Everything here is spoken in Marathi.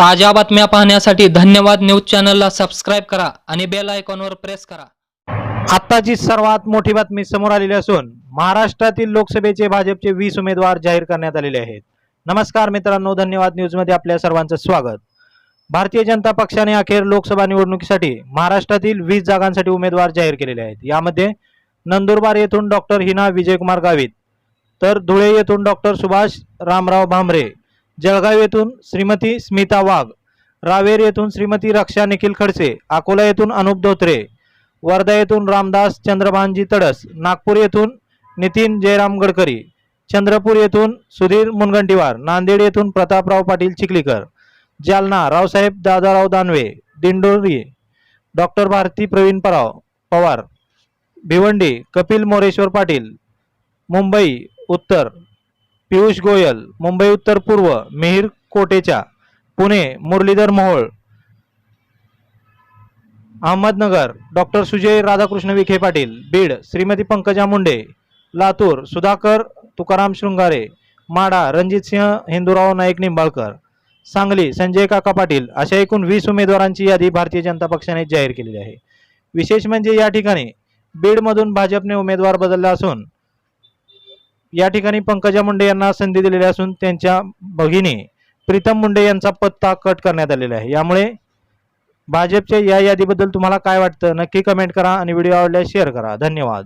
ताज्या बातम्या पाहण्यासाठी धन्यवाद न्यूज चॅनलला सबस्क्राईब करा आणि बेल आयकॉनवर प्रेस करा. आत्ताची सर्वात मोठी बातमी समोर आलेली असून महाराष्ट्रातील लोकसभेचे भाजपचे वीस उमेदवार जाहीर करण्यात आलेले आहेत. नमस्कार मित्रांनो धन्यवाद न्यूजमध्ये आपल्या सर्वांचं स्वागत. भारतीय जनता पक्षाने अखेर लोकसभा निवडणुकीसाठी महाराष्ट्रातील वीस जागांसाठी उमेदवार जाहीर केलेले आहेत. यामध्ये नंदुरबार येथून डॉक्टर हिना विजयकुमार गावित तर धुळे येथून डॉक्टर सुभाष रामराव भांबरे जळगाव येथून श्रीमती स्मिता वाघ रावेर येथून श्रीमती रक्षा निखिल खडसे अकोला येथून अनुप धोत्रे वर्धा येथून रामदास चंद्रभानजी तडस नागपूर येथून नितीन जयराम गडकरी चंद्रपूर येथून सुधीर मुनगंटीवार नांदेड येथून प्रतापराव पाटील चिखलीकर जालना रावसाहेब दादाराव दानवे दिंडोरी डॉक्टर भारती प्रवीण पराव पवार भिवंडी कपिल मोरेश्वर पाटील मुंबई उत्तर पियुष गोयल मुंबई उत्तर पूर्व मिहीर कोटेचा पुणे मुरलीधर मोहोळ अहमदनगर डॉक्टर सुजय राधाकृष्ण विखे पाटील बीड श्रीमती पंकजा मुंडे लातूर सुधाकर तुकाराम शृंगारे माडा रणजितसिंह हिंदूराव नाईक निंबाळकर सांगली संजय काका पाटील अशा एकूण वीस उमेदवारांची यादी भारतीय जनता पक्षाने जाहीर केलेली आहे. विशेष म्हणजे या ठिकाणी बीडमधून भाजपने उमेदवार बदलला असून या ठिकाणी पंकजा मुंडे यांना संधी दिलेली असून त्यांच्या भगिनी प्रीतम मुंडे यांचा पत्ता कट करण्यात आलेला आहे. यामुळे भाजपच्या या यादीबद्दल तुम्हाला काय वाटतं? नक्की कमेंट करा आणि व्हिडिओ आवडल्यास शेअर करा. धन्यवाद.